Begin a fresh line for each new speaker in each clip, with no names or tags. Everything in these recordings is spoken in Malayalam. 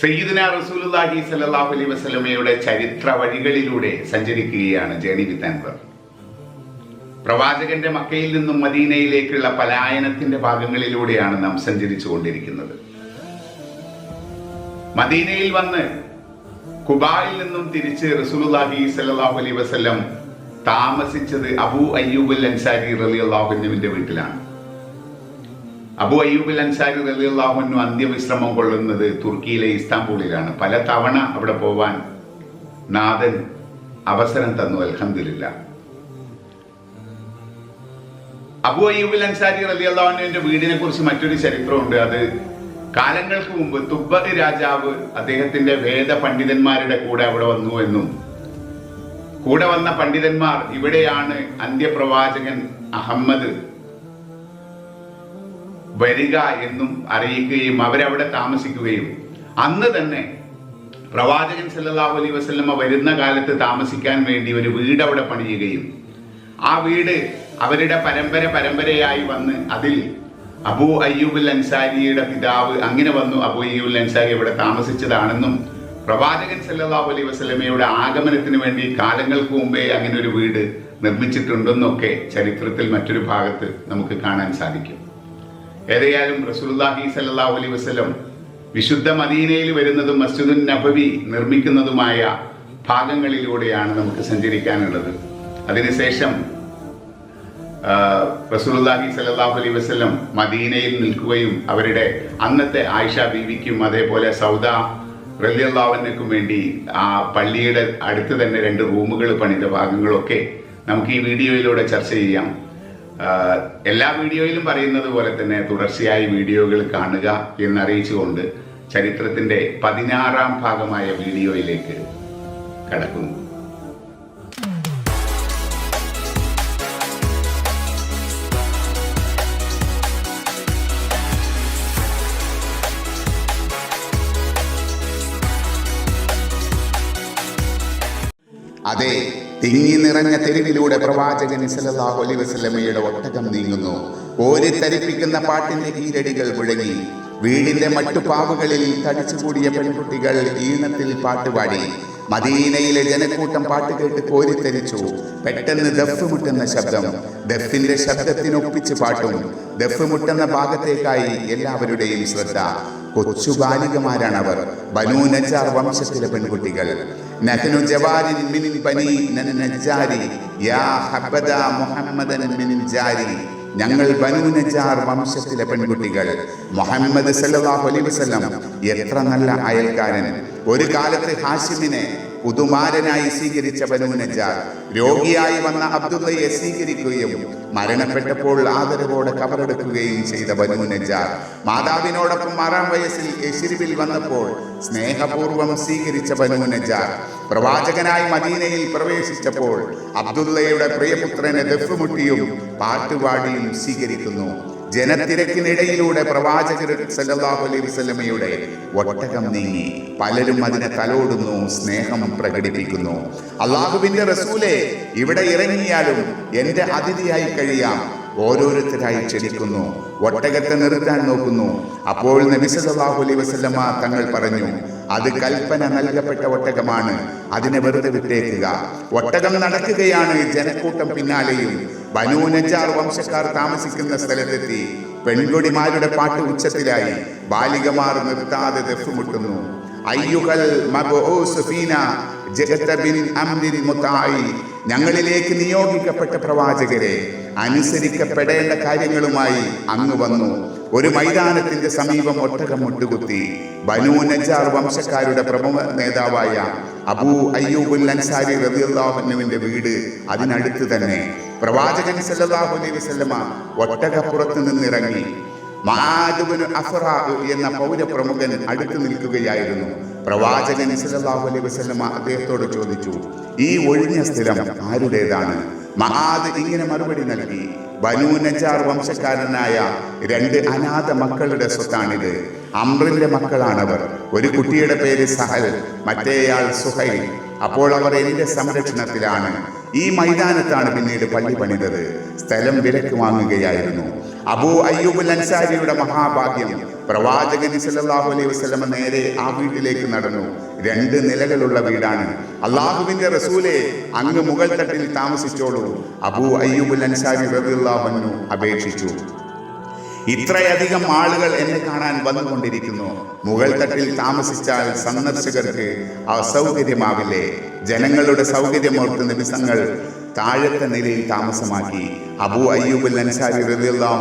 സയ്യിദുന റസൂലുള്ളാഹി സ്വല്ലല്ലാഹു അലൈഹി വസല്ലമയുടെ ചരിത്ര വഴികളിലൂടെ സഞ്ചരിക്കുകയാണ് ജേണി വിത്ത് അൻവർ. പ്രവാചകന്റെ മക്കയിൽ നിന്നും മദീനയിലേക്കുള്ള പലായനത്തിന്റെ ഭാഗങ്ങളിലൂടെയാണ് നാം സഞ്ചരിച്ചു കൊണ്ടിരിക്കുന്നത് മദീനയിൽ വന്ന് കുബായിൽ നിന്നും തിരിച്ച് റസൂലുള്ളാഹി സ്വല്ലല്ലാഹു അലൈഹി വസല്ലം താമസിച്ചത് അബൂ അയ്യൂബുൽ അൻസാരി റളിയല്ലാഹുവിന്റെ വീട്ടിലാണ്. അബു അയ്യൂബ് അൻസാരി റലിയുള്ളാഹുനു അന്ത്യവിശ്രമം കൊള്ളുന്നത് തുർക്കിയിലെ ഇസ്താംബൂളിലാണ്. പല തവണ അവിടെ പോവാൻ നാഥൻ അവസരം തന്നു അൽഹംദുലില്ല. അബു അയ്യൂബ് അൻസാരി റലിയുള്ളാഹുനുവിന്റെ വീടിനെ കുറിച്ച് മറ്റൊരു ചരിത്രമുണ്ട്. അത് കാലങ്ങൾക്ക് മുമ്പ് തുബ്ബ രാജാവ് അദ്ദേഹത്തിന്റെ വേദ പണ്ഡിതന്മാരുടെ കൂടെ അവിടെ വന്നു എന്നും കൂടെ വന്ന പണ്ഡിതന്മാർ ഇവിടെയാണ് അന്ത്യപ്രവാചകൻ അഹമ്മദ് വരിക എന്നും അറിയിക്കുകയും അവരവിടെ താമസിക്കുകയും. അന്ന് തന്നെ പ്രവാചകൻ സല്ലല്ലാഹു അലൈ വസല്ലമ വരുന്ന കാലത്ത് താമസിക്കാൻ വേണ്ടി ഒരു വീട് അവിടെ പണിയുകയും. ആ വീട് അവരുടെ പരമ്പര പരമ്പരയായി വന്ന് അതിൽ അബൂ അയ്യൂബുൽ അൻസാരിയുടെ പിതാവ് അങ്ങനെ വന്നു. അബൂ അയ്യൂബുൽ അൻസാരി ഇവിടെ താമസിച്ചതാണെന്നും പ്രവാചകൻ സല്ലല്ലാഹു അലൈ വസ്ലമയുടെ ആഗമനത്തിന് വേണ്ടി കാലങ്ങൾക്ക് മുമ്പേ അങ്ങനെ ഒരു വീട് നിർമ്മിച്ചിട്ടുണ്ടെന്നൊക്കെ ചരിത്രത്തിൽ മറ്റൊരു ഭാഗത്ത് നമുക്ക് കാണാൻ സാധിക്കും. ഏതായാലും റസൂലുള്ളാഹി സല്ലല്ലാഹു അലൈഹി വസല്ലം വിശുദ്ധ മദീനയിൽ വരുന്നതും മസ്ജിദുൻ നബവി നിർമ്മിക്കുന്നതുമായ ഭാഗങ്ങളിലൂടെയാണ് നമുക്ക് സഞ്ചരിക്കാനുള്ളത്. അതിനുശേഷം റസൂലുല്ലാഹി സല്ലല്ലാഹു അലൈഹി വസല്ലം മദീനയിൽ നിൽക്കുകയും അവരുടെ അന്നത്തെ ആയിഷ ബീവിക്കും അതേപോലെ സൗദ റലിയല്ലാവനും വേണ്ടി ആ പള്ളിയുടെ അടുത്ത് തന്നെ രണ്ട് റൂമുകൾ പണിത ഭാഗങ്ങളൊക്കെ നമുക്ക് ഈ വീഡിയോയിലൂടെ ചർച്ച ചെയ്യാം. എല്ലാ വീഡിയോയിലും പറയുന്നത് പോലെ തന്നെ തുടർച്ചയായി വീഡിയോകൾ കാണുക എന്നറിയിച്ചുകൊണ്ട് ചരിത്രത്തിന്റെ പതിനാറാം ഭാഗമായ വീഡിയോയിലേക്ക് കടക്കുന്നു. അതെ തിങ്ങി നിറഞ്ഞ തെരുവിലൂടെ പ്രവാചകൻ സല്ലല്ലാഹു അലൈഹി വസല്ലമയുടെ ഒട്ടകം നീങ്ങുന്നു. ഓരിത്തരിപ്പിക്കുന്ന പാട്ടിന്റെ കീരടികൾ മുഴങ്ങി. വീടിന്റെ മട്ടുപാവുകളിൽ തടിച്ചുകൂടിയ പെൺകുട്ടികൾ ഈണത്തിൽ പാട്ടുപാടി. മദീനയിലെ ജനക്കൂട്ടം പാട്ട് കേട്ട് കോരിത്തരിച്ചു പെട്ടെന്ന് ദഫ് മുട്ടുന്ന ശബ്ദം. ദഫിന്റെ ശബ്ദത്തിനൊപ്പിച്ച് പാട്ടും. ദഫ് മുട്ടുന്ന ഭാഗത്തേക്കായി എല്ലാവരുടെയും ശ്രദ്ധ. കൊച്ചു ബാലികമാരാണവർ. ബനൂ നജാർ വംശത്തിലെ പെൺകുട്ടികൾ. നഹ്നു ജവാരിൻ മിൻ ബനി നജാരി യാ ഹബദ മുഹമ്മദൻ മിൻ ജാരി. ഞങ്ങൾ ബനു നജാർ വംശത്തിലെ പെൺകുട്ടികൾ. മുഹമ്മദ് സല്ലല്ലാഹു അലൈഹി വസല്ലം എത്ര നല്ല അയൽക്കാരൻ. ഒരു കാലത്ത് ഹാഷിമിനെ പുതുമാരനായി സ്വീകരിച്ച ബനുനജാർ രോഗിയായി വന്ന അബ്ദുള്ളയെ സ്വീകരിക്കുകയും മരണപ്പെട്ടപ്പോൾ ആദരവോടെ കബറെടുക്കുകയും ചെയ്ത ബനു നജാർ മാതാവിനോടൊപ്പം ആറാം വയസ്സിൽ യശിരിവിൽ വന്നപ്പോൾ സ്നേഹപൂർവം സ്വീകരിച്ച ബനു നജാർ പ്രവാചകനായി മദീനയിൽ പ്രവേശിച്ചപ്പോൾ അബ്ദുള്ളയുടെ പ്രിയപുത്രനെ ദഫുമുട്ടിയും പാട്ടുപാടിയും സ്വീകരിക്കുന്നു. ജനത്തിരക്കിനിടയിലൂടെ പ്രവാചകർ സല്ലല്ലാഹു അലൈഹി വസല്ലമയുടെ ഒട്ടകം നീങ്ങി. പലരും അതിനെ തലോടുന്നു സ്നേഹം പ്രകടിപ്പിക്കുന്നു. അള്ളാഹുവിന്റെ റസൂലെ ഇവിടെ ഇറങ്ങിയാലും എന്റെ അതിഥിയായി കഴിയാം. ഓരോരുത്തരായി ക്ഷണിക്കുന്നു ഒട്ടകത്തെ നിർത്താൻ നോക്കുന്നു. അപ്പോൾ നബി സല്ലല്ലാഹു അലൈഹി വസല്ലമ തങ്ങൾ പറഞ്ഞു അത് കൽപ്പന നൽകപ്പെട്ട ഒട്ടകമാണ്. അതിനെ വെറുതെ വിട്ടേക്കുക. ഒട്ടകം നടക്കുകയാണ് ജനക്കൂട്ടം പിന്നാലെയും. ബനൂ നജാർ വംശക്കാർ താമസിക്കുന്ന സ്ഥലത്തെത്തി പെൺകൊടിമാരുടെ പാട്ട് ഉച്ചത്തിലായി ബാലികമാർ നിർത്താതെ ദഫ് മുട്ടുന്നു അയ്യുകൾ മബ്ഊസ് ഫീന ജഗത ബിൻ അംരിൻ മുതായി ഞങ്ങളിലേക്ക് നിയോഗിക്കപ്പെട്ട പ്രവാചകരെ അനുസരിക്കപ്പെടേണ്ട കാര്യങ്ങളുമായി അങ്ങ് വന്നു. ഒരു മൈതാനത്തിന്റെ സമീപം ഒട്ടകം മുട്ടുകുത്തി ബനു നജാർ വംശക്കാരുടെ പ്രമുഖ നേതാവായ അബൂ അയ്യൂബുൽ അൻസാരി റബിയുല്ലാഹുനുവിന്റെ വീട് അതിനടുത്ത് തന്നെ. പ്രവാചകൻ സല്ലല്ലാഹു അലൈഹി വസല്ലമ ഒട്ടകപ്പുറത്ത് നിന്നിറങ്ങി. മആദുബ്നു അഫ്റാ എന്ന പൗരപ്രമുഖൻ അടുത്ത് നിൽക്കുകയായിരുന്നു. പ്രവാചകൻ സല്ലല്ലാഹു അലൈഹി വസല്ലമ അദ്ദേഹത്തോട് ചോദിച്ചു ഈ ഒഴിഞ്ഞ സ്ഥലം ആരുടേതാണ്? മഹാദ് ഇങ്ങനെ മറുപടി നൽകി ബനൂ നജാർ വംശക്കാരനായ രണ്ട് അനാഥ മക്കളുടെ സ്വത്താണിത്. അമ്രിന്റെ മക്കളാണവർ. ഒരു കുട്ടിയുടെ പേര് സഹൽ മറ്റേയാൾ സുഹൈൽ. അപ്പോൾ അവർ എന്റെ സംരക്ഷണത്തിലാണ്. ഈ മൈതാനത്താണ് പിന്നീട് പള്ളി പണിതത്. സ്ഥലം വിലക്ക് വാങ്ങുകയായിരുന്നു. അബൂ അയ്യൂബുൽ അൻസാരിയുടെ മഹാഭാഗ്യം. പ്രവാചകൻ സല്ലല്ലാഹു അലൈഹി വസല്ലമ നേരെ ആ വീട്ടിലേക്ക് നടന്നു. രണ്ട് നിലകളുള്ള വീടാണ്. അള്ളാഹുവിന്റെ റസൂലെ അങ്ങ് മുകൾ തട്ടിൽ താമസിച്ചോളൂ. അബൂ അയ്യൂബുൽ അൻസാരി അൻഹു അപേക്ഷിച്ചു. ഇത്രയധികം ആളുകൾ എന്നെ കാണാൻ വന്നുകൊണ്ടിരിക്കുന്നു. മുകൾ തട്ടിൽ താമസിച്ചാൽ സന്ദർശകർക്ക് അസൗകര്യമാവില്ലേ? ജനങ്ങളുടെ സൗകര്യമോർത്ത് നിമിഷങ്ങൾ താഴത്തെ നിലയിൽ താമസമാക്കി. അബു അയ്യൂബ് അൻസാരി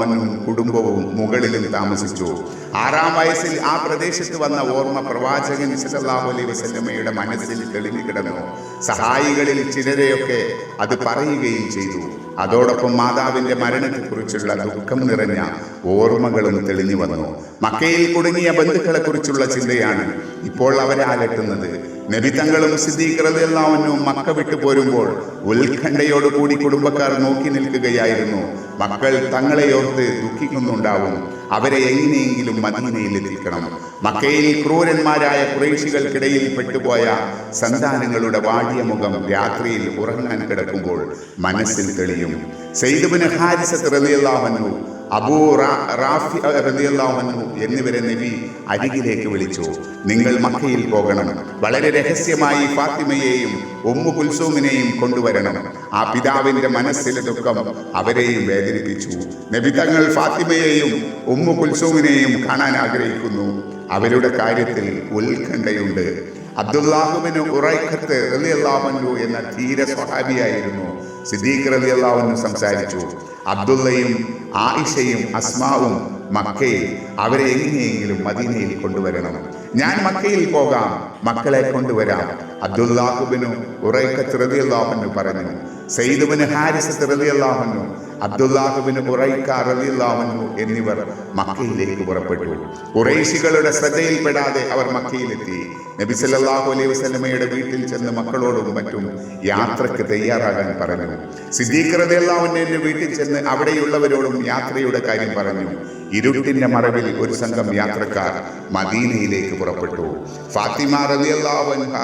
അൻഹു കുടുംബവും മുകളിലും താമസിച്ചു. ആറാം വയസ്സിൽ ആ പ്രദേശത്ത് വന്ന ഓർമ്മ പ്രവാചകൻ സലാഹു അലൈ വസല്ലമ്മയുടെ മനസ്സിൽ തെളിഞ്ഞു കിടന്നു. സഹായികളിൽ ചിലരെയൊക്കെ അത് പറയുകയും ചെയ്തു. അതോടൊപ്പം മാതാവിന്റെ മരണത്തെക്കുറിച്ചുള്ള ദുഃഖം നിറഞ്ഞ ഓർമ്മകളും തെളിഞ്ഞു വന്നു. മക്കയിൽ കുടുങ്ങിയ ബന്ധുക്കളെ കുറിച്ചുള്ള ചിന്തയാണ് ഇപ്പോൾ അവരെ അലട്ടുന്നത്. നബിതങ്ങളും സിദ്ദീഖ് റളിയല്ലാഹുവിനും മക്ക വിട്ടു പോരുമ്പോൾ ഉത്കണ്ഠയോടുകൂടി കുടുംബക്കാർ നോക്കി നിൽക്കുകയായിരുന്നു. മക്കൾ തങ്ങളെ ഓർത്ത് ദുഃഖിക്കുന്നുണ്ടാവും. അവരെ എങ്ങനെയെങ്കിലും മദീനയിൽ എത്തിക്കണം. മക്കയിൽ ക്രൂരന്മാരായ കുറേശികൾക്കിടയിൽ പെട്ടുപോയ സന്താനങ്ങളുടെ വാടിയ മുഖം രാത്രിയിൽ ഉറങ്ങാൻ കിടക്കുമ്പോൾ മനസ്സിൽ തെളിയും. സെയ്ദുബിന് ഹാരിസത്ത് റളിയല്ലാഹു അബൂ റാഫി റളിയല്ലാഹു എന്നിവരെ നബി അരികിലേക്ക് വിളിച്ചു. നിങ്ങൾ മക്കയിൽ പോകണം. വളരെ രഹസ്യമായി ഫാത്തിമയെയും ഉമ്മു കുൽസൂമിനെയും കൊണ്ടുവരണം. ആ പിതാവിന്റെ മനസ്സിലെ ദുഃഖം അവരെയും വേദനിപ്പിച്ചു. നബി തങ്ങൾ ഫാത്തിമയെയും ഉമ്മു കുൽസൂമിനെയും കാണാൻ ആഗ്രഹിക്കുന്നു. അവരുടെ കാര്യത്തിൽ ഉത്കണ്ഠയുണ്ട്. അബ്ദുല്ലാഹുബിന് ഉറൈഖത്ത് റളിയല്ലാഹു എന്ന ധീര സ്വഹാബിയായിരുന്നു. സിദ്ദീഖ് അള്ളാഹുനു സംസാരിച്ചു. അബ്ദുള്ളയും ആയിഷയും അസ്മാവും മക്കയിൽ അവരെ എങ്ങനെയെങ്കിലും മദീനയിൽ കൊണ്ടുവരണം. ഞാൻ മക്കയിൽ പോകാം. മക്കളെ കൊണ്ടുവരാം. അബ്ദുല്ലാഹുബിനു ഉറൈഖത്ത് റലി അള്ളാഹുനു പറഞ്ഞു. സെയ്ദുബിന് ഹാരിസത്ത് റളിയല്ലാഹു അബ്ദുല്ലാഹുബിന് ഉറൈക്ക റളിയല്ലാഹു എന്നിവർ മക്കയിലേക്ക് പുറപ്പെട്ടു. ഖുറൈശികളുടെ ശ്രദ്ധയിൽപ്പെടാതെ അവർ മക്കയിലെത്തി. നബി സല്ലല്ലാഹു അലൈഹി വസല്ലമയുടെ വീട്ടിൽ ചെന്ന് മക്കളോടും മറ്റും യാത്രയ്ക്ക് തയ്യാറാകാൻ പറഞ്ഞു. സിദ്ദീഖ് റളിയല്ലാഹുവിന്റെ വീട്ടിൽ ചെന്ന് അവിടെയുള്ളവരോടും യാത്രയുടെ കാര്യം പറഞ്ഞു. ഇരുട്ടിന്റെ മറവിൽ ഒരു സംഘം യാത്രക്കാർ മദീനയിലേക്ക് പുറപ്പെട്ടു. ഫാത്തിമ റളിയല്ലാഹു അൻഹ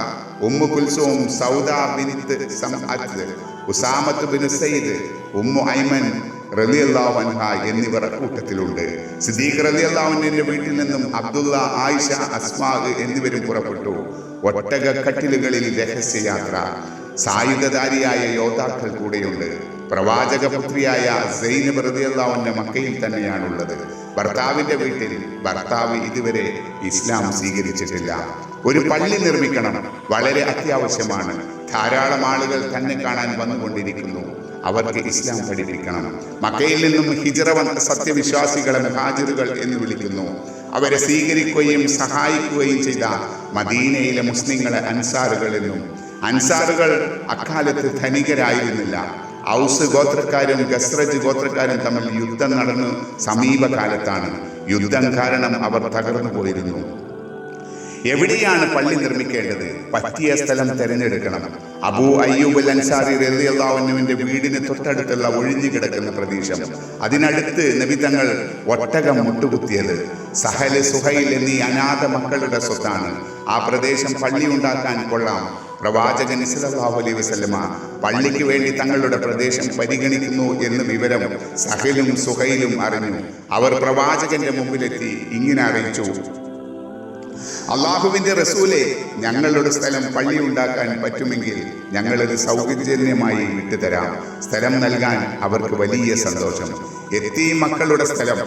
ഉമ്മു സൗദ ബിൻത് സംഅത്ത് Usama bin Sayyid Umm Ayman റളിയല്ലാഹു അൻഹ എന്നിവർ കൂട്ടത്തിലുണ്ട്. സിദ്ദീഖ് റലി അള്ളാഹുവിന്റെ വീട്ടിൽ നിന്നും അബ്ദുള്ള ആയിഷ അസ്മാഗ് എന്നിവരും പുറപ്പെട്ടു. ഒട്ടക കട്ടിലുകളിൽ രഹസ്യയാത്ര. സായുധധാരിയായ യോദ്ധാക്കൾ കൂടെയുണ്ട്. പ്രവാചക പുത്രിയായ സൈനബ് റളിയല്ലാഹുവിന്റെ മക്കയിൽ തന്നെയാണുള്ളത്. ഭർത്താവിന്റെ വീട്ടിൽ ഭർത്താവ് ഇതുവരെ ഇസ്ലാം സ്വീകരിച്ചിട്ടില്ല. ഒരു പള്ളി നിർമ്മിക്കണം വളരെ അത്യാവശ്യമാണ്. ധാരാളം ആളുകൾ തന്നെ കാണാൻ വന്നുകൊണ്ടിരിക്കുന്നു. അവർക്ക് ഇസ്ലാം പഠിപ്പിക്കണം. മക്കയിൽ നിന്നും ഹിജറ വന്ന സത്യവിശ്വാസികളെ ഹാജിറുകൾ എന്ന് വിളിക്കുന്നു. അവരെ സ്വീകരിക്കുകയും സഹായിക്കുകയും ചെയ്ത മദീനയിലെ മുസ്ലിങ്ങളെ അൻസാറുകൾ എന്നും. അൻസാറുകൾ അക്കാലത്ത് ധനികരായിരുന്നില്ല. ഔസ് ഗോത്രക്കാരും ഗസ്രജ് ഗോത്രക്കാരും തമ്മിൽ യുദ്ധം നടന്നു സമീപകാലത്താണ്. യുദ്ധം കാരണം അവർ തകർന്നു പോയിരുന്നു. എവിടെയാണ് പള്ളി നിർമ്മിക്കേണ്ടത്? പറ്റിയ സ്ഥലം തിരഞ്ഞെടുക്കണം. അബൂ അയ്യൂബ് അൻസാരി റളിയല്ലാഹുവിന്റെ വീടിന് തൊട്ടടുത്തുള്ള ഒഴിഞ്ഞു കിടക്കുന്ന പ്രദേശം. അതിനടുത്ത് നബി തങ്ങൾ ഒട്ടകം മുട്ടുകുത്തിയത്. സഹൽ സുഹൈൽ എന്നീ അനാഥ മക്കളുടെ സ്വത്താണ്. ആ പ്രദേശം പള്ളി ഉണ്ടാക്കാൻ കൊള്ളാം. പ്രവാചകൻ സല്ലല്ലാഹു അലൈഹി വസല്ലമ പള്ളിക്ക് വേണ്ടി തങ്ങളുടെ പ്രദേശം പരിഗണിക്കുന്നു എന്ന് വിവരം സഹലും സുഹൈലും അറിഞ്ഞു. അവർ പ്രവാചകന്റെ മുമ്പിലെത്തി ഇങ്ങനെ അറിയിച്ചു. അള്ളാഹുവിന്റെ റസൂലെ ഞങ്ങളുടെ സ്ഥലം പള്ളി ഉണ്ടാക്കാൻ പറ്റുമെങ്കിൽ ഞങ്ങളത് സൗകര്യജന്യമായി വിട്ടുതരാം സ്ഥലം നൽകാൻ അവർക്ക് വലിയ സന്തോഷം. എത്തി മക്കളുടെ സ്ഥലം.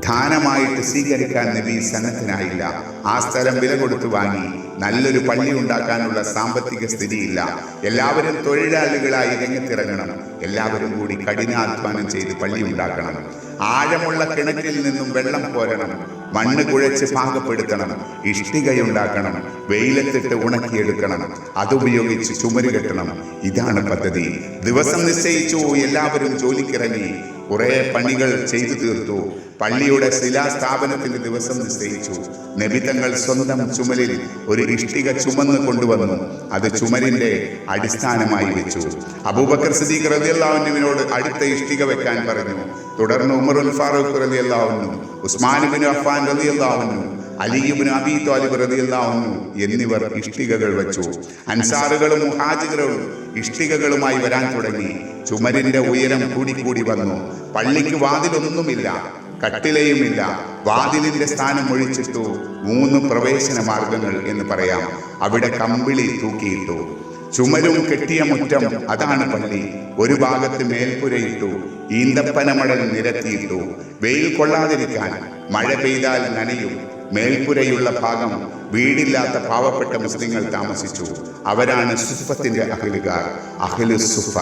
ദാനമായിട്ട് സ്വീകരിക്കാൻ നബി സന്നദ്ധനായില്ല. ആ സ്ഥലം വില കൊടുത്തു വാങ്ങി നല്ലൊരു പള്ളി ഉണ്ടാക്കാനുള്ള സാമ്പത്തിക സ്ഥിതിയില്ല. എല്ലാവരും തൊഴിലാളികളായി രംഗത്തിറങ്ങണം. എല്ലാവരും കൂടി കഠിനാധ്വാനം ചെയ്ത് പള്ളി ഉണ്ടാക്കണം. ആഴമുള്ള കിണറ്റിൽ നിന്നും വെള്ളം കോരണം. മണ്ണ് കുഴച്ച് പാകപ്പെടുത്തണം ഇഷ്ടികയുണ്ടാക്കണം വെയിലത്തിട്ട് ഉണക്കിയെടുക്കണം അതുപയോഗിച്ച് ചുമര് കെട്ടണം. ഇതാണ് പദ്ധതി. ദിവസം നിശ്ചയിച്ചു എല്ലാവരും ജോലിക്കിറങ്ങി കുറേ പണികൾ ചെയ്തു തീർത്തു. പള്ളിയുടെ ശിലാസ്ഥാപനത്തിന്റെ ദിവസം നിശ്ചയിച്ചു. നബിതങ്ങൾ സ്വന്തം ചുമലിൽ ഒരു ഇഷ്ടിക ചുമന്ന് കൊണ്ടുവന്നു. അത് ചുമലിന്റെ അടിസ്ഥാനമായി വെച്ചു. അബൂബക്കർ സിദ്ദീഖ് റളിയല്ലാഹുവിനോട് അടുത്ത ഇഷ്ടിക വെക്കാൻ പറഞ്ഞു. തുടർന്ന് ഉമറുൽ ഫാറൂഖ് റളിയല്ലാഹുവിനും ഉസ്മാൻ ബിൻ അഫ്ഫാൻ റളിയല്ലാഹുവിനും അലിയുബിന് അബി തോലിബ് റതിയല്ലാവുന്നു എന്നിവർ ഇഷ്ടികകൾ വെച്ചു. അൻസാറുകളും മുഹാജികളും ഇഷ്ടികകളുമായി വരാൻ തുടങ്ങി. ചുമരിന്റെ ഉയരം കൂടിക്കൂടി വന്നു. പള്ളിക്ക് വാതിലൊന്നുമില്ല. കട്ടിലയുമില്ല. വാതിലിന്റെ സ്ഥാനം ഒഴിച്ചിട്ടു മൂന്ന് പ്രവേശന മാർഗങ്ങൾ എന്ന് പറയാം. അവിടെ കമ്പിളി തൂക്കിയിട്ടു. ചുമരും കെട്ടിയ മുറ്റം അതാണ് പള്ളി. ഒരു ഭാഗത്ത് മേൽപ്പുരയിട്ടു. ഈന്തപ്പനമടൽ നിരത്തിയിട്ടു. വെയിൽ കൊള്ളാതിരിക്കാൻ മഴ പെയ്താൽ നനയും. മേൽപ്പുരയുള്ള ഭാഗം വീടില്ലാത്ത പാവപ്പെട്ട മുസ്ലിങ്ങൾ താമസിച്ചു. അവരാണ് സുഫത്തിന്റെ അഖിലുകാർ അഖിലു സുഫ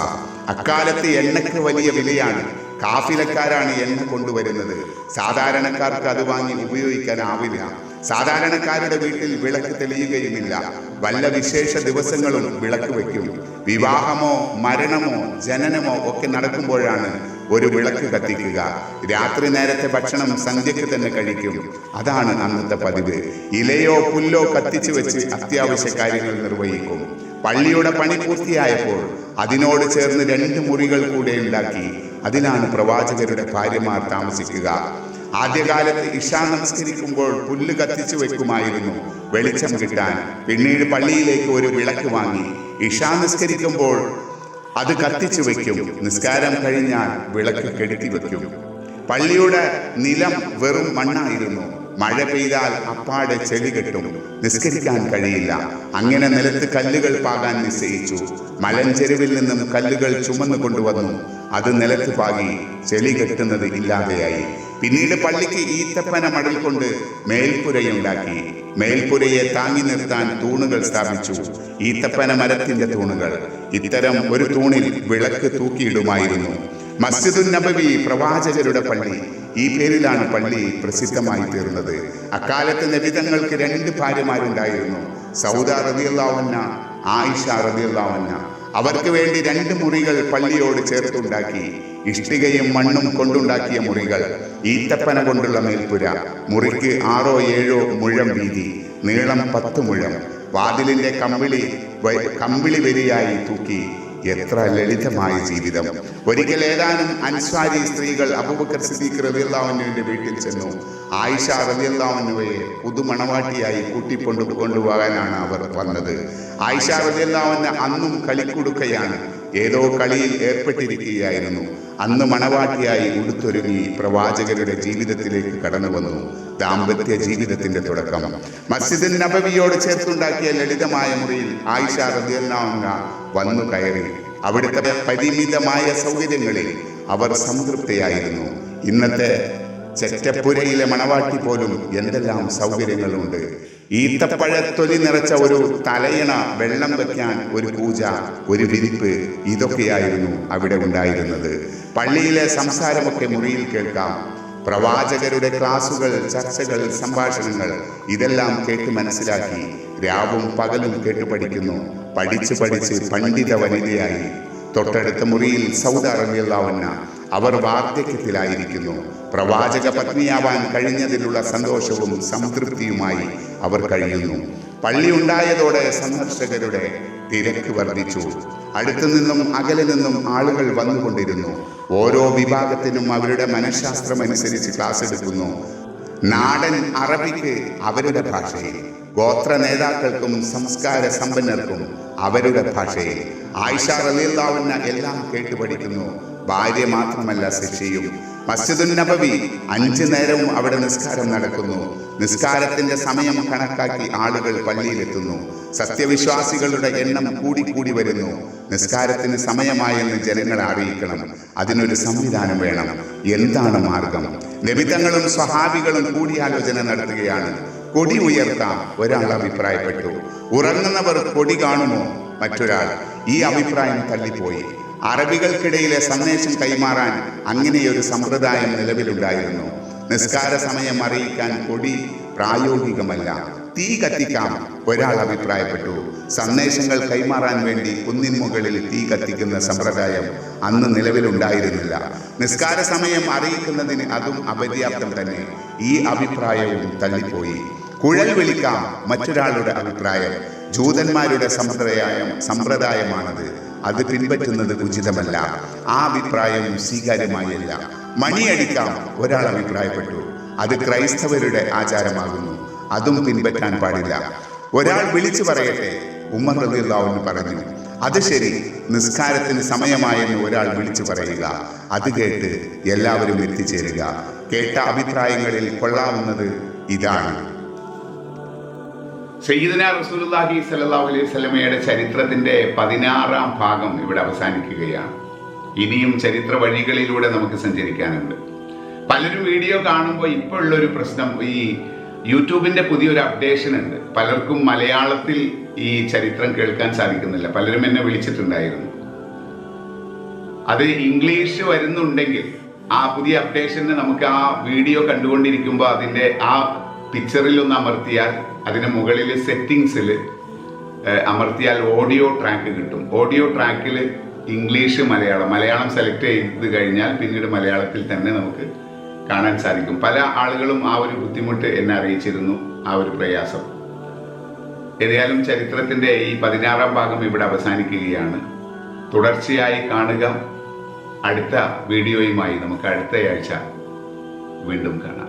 അക്കാലത്ത് എണ്ണയ്ക്ക് വലിയ വിലയാണ്. കാഫിലക്കാരാണ് എണ്ണ കൊണ്ടുവരുന്നത്. സാധാരണക്കാർക്ക് അത് വാങ്ങി ഉപയോഗിക്കാനാവില്ല. സാധാരണക്കാരുടെ വീട്ടിൽ വിളക്ക് തെളിയുകയുമില്ല. വല്ല വിശേഷ ദിവസങ്ങളും വിളക്ക് വയ്ക്കും. വിവാഹമോ മരണമോ ജനനമോ ഒക്കെ നടക്കുമ്പോഴാണ് ഒരു വിളക്ക് കത്തിക്കുക. രാത്രി നേരത്തെ ഭക്ഷണം സന്ധ്യയ്ക്ക് തന്നെ കഴിക്കും. അതാണ് അന്നത്തെ പതിവ്. ഇലയോ പുല്ലോ കത്തിച്ചു വെച്ച് അത്യാവശ്യ കാര്യങ്ങൾ നിർവഹിക്കും. പള്ളിയുടെ പണി പൂർത്തിയായപ്പോൾ അതിനോട് ചേർന്ന് രണ്ട് മുറികൾ കൂടെ ഉണ്ടാക്കി അതിലാണ് പ്രവാചകരുടെ ഭാര്യമാർ താമസിക്കുക. ആദ്യകാലത്ത് ഇഷ നമസ്കരിക്കുമ്പോൾ പുല്ല് കത്തിച്ചു വെക്കുമായിരുന്നു. വെളിച്ചം കിട്ടാൻ. പിന്നീട് പള്ളിയിലേക്ക് ഒരു വിളക്ക് വാങ്ങി. ഇഷ നിസ്കരിക്കുമ്പോൾ അത് കത്തിച്ചു വെക്കും. നിസ്കാരം കഴിഞ്ഞാൽ വിളക്ക് കെടുത്തി വെക്കും. പള്ളിയുടെ നിലം വെറും മണ്ണായിരുന്നു. മഴ പെയ്താൽ അപ്പാടെ ചെളി കെട്ടും. നിസ്കരിക്കാൻ കഴിയില്ല. അങ്ങനെ നിലത്ത് കല്ലുകൾ പാകാൻ നിശ്ചയിച്ചു. മലഞ്ചെരുവിൽ നിന്നും കല്ലുകൾ ചുമന്നു കൊണ്ടുവന്നു അത് നിലത്ത് പാകി ചെളി കെട്ടുന്നത് ഇല്ലാതെയായി. പിന്നീട് പള്ളിക്ക് ഈത്തപ്പന മടൽ കൊണ്ട് മേൽപ്പുരയുണ്ടാക്കി. മേൽപ്പുരയെ താങ്ങി നിർത്താൻ തൂണുകൾ സ്ഥാപിച്ചു. ഈത്തപ്പന മരത്തിന്റെ തൂണുകൾ. ഇത്തരം ഒരു തൂണിൽ വിളക്ക് തൂക്കിയിടുമായിരുന്നു. മസ്ജിദുൻ നബവി പ്രവാചകരുടെ പള്ളി. ഈ പേരിലാണ് പള്ളി പ്രസിദ്ധമായി തീർന്നത്. അക്കാലത്ത് നബിതങ്ങൾക്ക് രണ്ട് ഭാര്യമാരുണ്ടായിരുന്നു. സൗദ റബിയുള്ള ആയിഷ റബിയുള്ളവന്ന അവർക്ക് വേണ്ടി രണ്ട് മുറികൾ പള്ളിയോട് ചേർത്തുണ്ടാക്കി ഇഷ്ടികയും മണ്ണും കൊണ്ടുണ്ടാക്കിയ മുറികൾ ഈത്തപ്പന കൊണ്ടുള്ള മേൽപ്പുര മുറിക്ക് ആറോ ഏഴോ മുഴം വീതി നീളം പത്ത് മുഴം വാതിലിന്റെ കമ്പിളി കമ്പിളി വരിയായി തൂക്കി എത്ര ലളിതമായ ജീവിതം. ഒരിക്കൽ ഏതാനും അൻസ്വാരി സ്ത്രീകൾ അബൂബക്കർ സിദ്ദീഖ് റബിയുള്ളാഹുവിന്റെ വീട്ടിൽ ചെന്നു. ആയിഷ റബിയുള്ളാഹുനുവയെ പുതുമണവാട്ടിയായി കൂട്ടിക്കൊണ്ടു കൊണ്ടുപോകാനാണ് അവർ വന്നത്. ആയിഷ റബിയുള്ളാഹുവിന് അന്നും കളിക്കുടുക്കയാണ് ഏതോ കളിയിൽ ഏർപ്പെട്ടിരിക്കുകയായിരുന്നു. അന്ന് മണവാട്ടിയായി ഉടുത്തൊരുങ്ങി പ്രവാചകരുടെ ജീവിതത്തിലേക്ക് കടന്നു വന്നു ദാമ്പത്യ ജീവിതത്തിന്റെ തുടക്കം. മസ്ജിദിൽ നബവിയോട് ചേർത്തുണ്ടാക്കിയ ലളിതമായ മുറിയിൽ ആയിഷ റബിയുള്ളാഹുന വന്നു കയറി. അവിടുത്തെ പരിമിതമായ സൗകര്യങ്ങളിൽ അവർ സംതൃപ്തയായിരുന്നു. ഇന്നത്തെ ചെറ്റപ്പുരയിലെ മണവാട്ടി പോലും എന്തെല്ലാം സൗകര്യങ്ങളുണ്ട്. ഈത്തപ്പഴത്തൊലി നിറച്ച ഒരു തലയിണ വെള്ളം വെക്കാൻ ഒരു പൂജ ഒരു വിരിപ്പ് ഇതൊക്കെയായിരുന്നു അവിടെ ഉണ്ടായിരുന്നത്. പള്ളിയിലെ സംസാരമൊക്കെ മുറിയിൽ കേൾക്കാം. പ്രവാചകരുടെ ക്ലാസുകൾ ചർച്ചകൾ സംഭാഷണങ്ങൾ ഇതെല്ലാം കേട്ട് മനസ്സിലാക്കി രാവും പകലും കേട്ട് പഠിക്കുന്നു. പഠിച്ച് പഠിച്ച് പണ്ഡിത വനിതയായി. തൊട്ടടുത്ത മുറിയിൽ സൗദ അറബിയുള്ളവന്ന അവർ വാർദ്ധക്യത്തിലായിരിക്കുന്നു. പ്രവാചക പത്നിയാവാൻ കഴിഞ്ഞതിലുള്ള സന്തോഷവും സംതൃപ്തിയുമായി അവർ കഴിയുന്നു. പള്ളി ഉണ്ടായതോടെ സന്ദർശകരുടെ തിരക്ക് വർദ്ധിച്ചു. അടുത്തു നിന്നും അകലെ നിന്നും ആളുകൾ വന്നുകൊണ്ടിരുന്നു. ഓരോ വിഭാഗത്തിനും അവരുടെ മനഃശാസ്ത്രമനുസരിച്ച് ക്ലാസ് എടുക്കുന്നു. നാടൻ അറബിക്ക് അവരുടെ ഭാഷയിൽ ഗോത്ര നേതാക്കൾക്കും സംസ്കാര സമ്പന്നർക്കും അവരുടെ ഭാഷയിൽ. ആയിഷ റലിയുള്ളവന്ന എല്ലാം കേട്ടു പഠിക്കുന്നു. ഭാര്യ മാത്രമല്ല ശിക്ഷയും മസ്ജിദുൻ നബവി അഞ്ചു നേരവും അവിടെ നിസ്കാരം നടക്കുന്നു. നിസ്കാരത്തിന്റെ സമയം കണക്കാക്കി ആളുകൾ പള്ളിയിലെത്തുന്നു. സത്യവിശ്വാസികളുടെ എണ്ണം കൂടിക്കൂടി വരുന്നു. നിസ്കാരത്തിന് സമയമായെന്ന് ജനങ്ങളെ അറിയിക്കണം. അതിനൊരു സംവിധാനം വേണം. എന്താണ് മാർഗം? ലഭിതങ്ങളും സ്വഹാബികളും കൂടിയാലോചന നടത്തുകയാണ്. കൊടി ഉയർത്താം ഒരാൾ അഭിപ്രായപ്പെട്ടു. ഉറങ്ങുന്നവർ കൊടി കാണുമോ? മറ്റൊരാൾ ഈ അഭിപ്രായം തള്ളിപ്പോയി. അറബികൾക്കിടയിലെ സന്ദേശം കൈമാറാൻ അങ്ങനെയൊരു സമ്പ്രദായം നിലവിലുണ്ടായിരുന്നു. നിസ്കാര സമയം അറിയിക്കാൻ കൊടി പ്രായോഗികമല്ല. തീ കത്തിക്കാം ഒരാൾ അഭിപ്രായപ്പെട്ടു. സന്ദേശങ്ങൾ കൈമാറാൻ വേണ്ടി കുന്നിൻ മുകളിൽ തീ കത്തിക്കുന്ന സമ്പ്രദായം അന്ന് നിലവിലുണ്ടായിരുന്നില്ല. നിസ്കാര സമയം അറിയിക്കുന്നതിന് അതും അപര്യാപ്തം തന്നെ. ഈ അഭിപ്രായവും തള്ളിപ്പോയി. കുഴൽ വിളിക്കാം മറ്റൊരാളുടെ അഭിപ്രായം. ജൂതന്മാരുടെ സമ്പ്രദായം സമ്പ്രദായമാണത്. അത് പിൻപറ്റുന്നത് ഉചിതമല്ല. ആ അഭിപ്രായം സ്വീകാര്യമായല്ല. മണിയടിക്കാം ഒരാൾ അഭിപ്രായപ്പെട്ടു. അത് ക്രൈസ്തവരുടെ ആചാരമാകുന്നു. അതും പിൻപറ്റാൻ പാടില്ല. ഒരാൾ വിളിച്ചു പറയട്ടെ ഉമ്മ റളിയല്ലാഹു പറഞ്ഞു. അത് ശരി നിസ്കാരത്തിന് സമയമായെന്ന് ഒരാൾ വിളിച്ചു പറയുക. അത് കേട്ട് എല്ലാവരും എത്തിച്ചേരുക. കേട്ട അഭിപ്രായങ്ങളിൽ കൊള്ളാവുന്നത് ഇതാണ്. സയ്യിദന റസൂലുള്ളാഹി സ്വല്ലല്ലാഹു അലൈഹി വസല്ലമയുടെ ചരിത്രത്തിന്റെ പതിനാറാം ഭാഗം ഇവിടെ അവസാനിക്കുകയാണ്. ഇനിയും ചരിത്ര വഴികളിലൂടെ നമുക്ക് സഞ്ചരിക്കാനുണ്ട്. പലരും വീഡിയോ കാണുമ്പോൾ ഇപ്പോൾ ഉള്ളൊരു പ്രശ്നം ഈ യൂട്യൂബിന്റെ പുതിയൊരു അപ്ഡേഷൻ ഉണ്ട്. പലർക്കും മലയാളത്തിൽ ഈ ചരിത്രം കേൾക്കാൻ സാധിക്കുന്നില്ല. പലരും എന്നെ വിളിച്ചിട്ടുണ്ടായിരുന്നു. അത് ഇംഗ്ലീഷ് വരുന്നുണ്ടെങ്കിൽ ആ പുതിയ അപ്ഡേഷന് നമുക്ക് ആ വീഡിയോ കണ്ടുകൊണ്ടിരിക്കുമ്പോൾ അതിന്റെ ആ പിക്ചറിൽ ഒന്ന് അമർത്തിയാൽ അതിന് മുകളിൽ സെറ്റിങ്സിൽ അമർത്തിയാൽ ഓഡിയോ ട്രാക്ക് കിട്ടും. ഓഡിയോ ട്രാക്കിൽ ഇംഗ്ലീഷ് മലയാളം മലയാളം സെലക്ട് ചെയ്ത് കഴിഞ്ഞാൽ പിന്നീട് മലയാളത്തിൽ തന്നെ നമുക്ക് കാണാൻ സാധിക്കും. പല ആളുകളും ആ ഒരു ബുദ്ധിമുട്ട് എന്നെ അറിയിച്ചിരുന്നു ആ ഒരു പ്രയാസം. ഏതായാലും ചരിത്രത്തിന്റെ ഈ പതിനാറാം ഭാഗം ഇവിടെ അവസാനിക്കുകയാണ്. തുടർച്ചയായി കാണുക. അടുത്ത വീഡിയോയുമായി നമുക്ക് അടുത്തയാഴ്ച വീണ്ടും കാണാം.